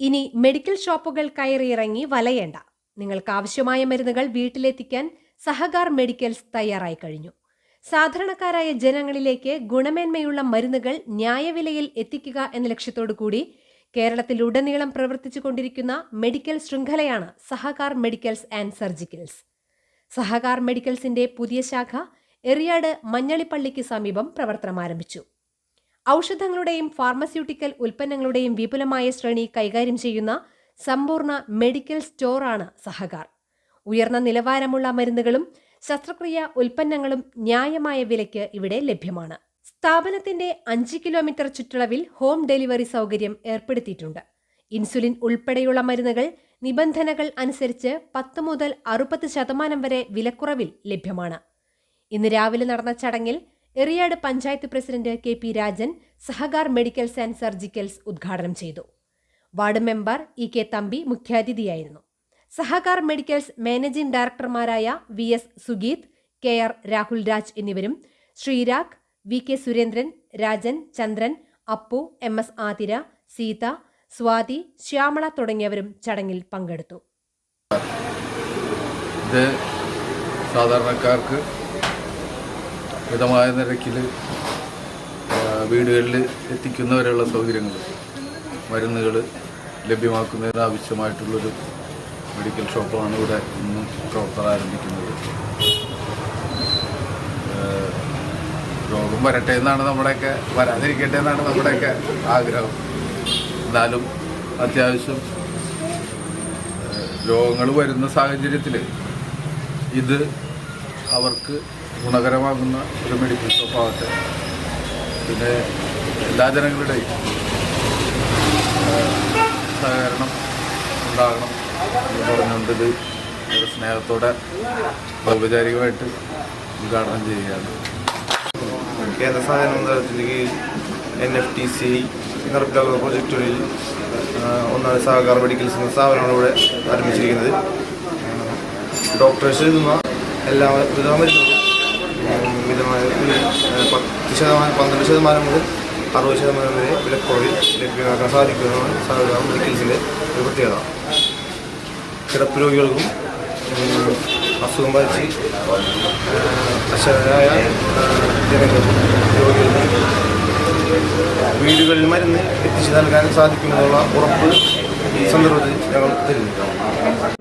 ഇനി മെഡിക്കൽ ഷോപ്പുകൾ കയറിയിറങ്ങി വലയേണ്ട. നിങ്ങൾക്ക് ആവശ്യമായ മരുന്നുകൾ വീട്ടിലെത്തിക്കാൻ സഹകാർ മെഡിക്കൽസ് തയ്യാറായി കഴിഞ്ഞു. സാധാരണക്കാരായ ജനങ്ങളിലേക്ക് ഗുണമേന്മയുള്ള മരുന്നുകൾ ന്യായവിലയിൽ എത്തിക്കുക എന്ന ലക്ഷ്യത്തോടു കൂടി കേരളത്തിലുടനീളം പ്രവർത്തിച്ചു കൊണ്ടിരിക്കുന്ന മെഡിക്കൽ ശൃംഖലയാണ് Sahakar medicals and surgicals. Sahakar മെഡിക്കൽസിന്റെ പുതിയ ശാഖ എറിയാട് മഞ്ഞളിപ്പള്ളിക്ക് സമീപം പ്രവർത്തനം ആരംഭിച്ചു ഔഷധങ്ങളുടെയും ഫാർമസ്യൂട്ടിക്കൽ ഉൽപ്പന്നങ്ങളുടെയും വിപുലമായ ശ്രേണി കൈകാര്യം ചെയ്യുന്ന സമ്പൂർണ മെഡിക്കൽ സ്റ്റോറാണ് സഹകാർ. ഉയർന്ന നിലവാരമുള്ള മരുന്നുകളും ശസ്ത്രക്രിയ ഉൽപ്പന്നങ്ങളും ന്യായമായ വിലയ്ക്ക് ഇവിടെ ലഭ്യമാണ്. സ്ഥാപനത്തിന്റെ അഞ്ച് കിലോമീറ്റർ ചുറ്റളവിൽ ഹോം ഡെലിവറി സൗകര്യം ഏർപ്പെടുത്തിയിട്ടുണ്ട്. ഇൻസുലിൻ ഉൾപ്പെടെയുള്ള മരുന്നുകൾ നിബന്ധനകൾ അനുസരിച്ച് പത്ത് മുതൽ അറുപത് ശതമാനം വരെ വിലക്കുറവിൽ ലഭ്യമാണ്. ഇന്ന് രാവിലെ നടന്ന ചടങ്ങിൽ Eriyad panchayat president K P Rajan Sahakar medicals and surgicals ഉദ്ഘാടനം ചെയ്തു. Ward member E K Thampi മുഖ്യാതിഥിയായിരുന്നു. Sahakar medicals managing ഡയറക്ടർമാരായ V S Sugeeth K R Rahul Raj എന്നിവരും Sreerag V K Surendran Rajan Chandran Appu M S Athira Seetha Swathi Shyamala തുടങ്ങിയവരും ചടങ്ങിൽ പങ്കെടുത്തു. സാധാരണക്കാർക്ക് മിതമായ നിരക്കിൽ വീടുകളിൽ എത്തിക്കുന്നവരെയുള്ള സൗകര്യങ്ങൾ മരുന്നുകൾ ലഭ്യമാക്കുന്നതിന് ആവശ്യമായിട്ടുള്ളൊരു മെഡിക്കൽ ഷോപ്പാണ് ഇവിടെ ഇന്ന് പ്രവർത്തനം ആരംഭിക്കുന്നത്. രോഗം വരട്ടെ എന്നാണ് നമ്മുടെയൊക്കെ വരാതിരിക്കട്ടെ എന്നാണ് നമ്മുടെയൊക്കെ ആഗ്രഹം. എന്നാലും അത്യാവശ്യം രോഗങ്ങൾ വരുന്ന സാഹചര്യത്തിൽ ഇത് അവർക്ക് ഗുണകരമാകുന്ന ഒരു മെഡിക്കൽ ഷോപ്പാകട്ടെ പിന്നെ എല്ലാ ജനങ്ങളുടെയും സഹകരണം ഉണ്ടാകണം എന്ന് പറഞ്ഞുകൊണ്ട് ഇത് ഒരു സ്നേഹത്തോടെ ഔപചാരികമായിട്ട് ഉദ്ഘാടനം ചെയ്യുകയാണ്. കേന്ദ്ര സഹായ മന്ത്രാലയത്തിന്റെ കീഴിൽ എൻ എഫ് ടി സി നടപ്പിലാക്കുന്ന പ്രൊജക്റ്റുകളിൽ ഒന്നാണ് സഹകാർ മെഡിക്കൽസ് എന്ന ആരംഭിച്ചിരിക്കുന്നത്. ഡോക്ടേഴ്സ് എഴുതുന്ന എല്ലാ വിധ ഉം, മിതമായ ഒരു, ഏഹ്, പത്ത് ശതമാനം പന്ത്രണ്ട് ശതമാനം മുതൽ അറുപത് ശതമാനം വരെ വിലക്കുറവിൽ ലഭ്യമാക്കാൻ സാധിക്കുന്നതാണ്. സാധാരണ മെഡിക്കൽസിന്റെ ഒരു പ്രത്യേകത. കിടപ്പ് രോഗികൾക്കും അസുഖം ബാധിച്ച് അശരായ ജനങ്ങൾക്കും രോഗികൾക്കും വീടുകളിൽ മരുന്ന് എത്തിച്ചു നൽകാൻ സാധിക്കുമെന്നുള്ള ഉറപ്പ് ഈ സന്ദർഭത്തിൽ ഞങ്ങൾ തരുന്നു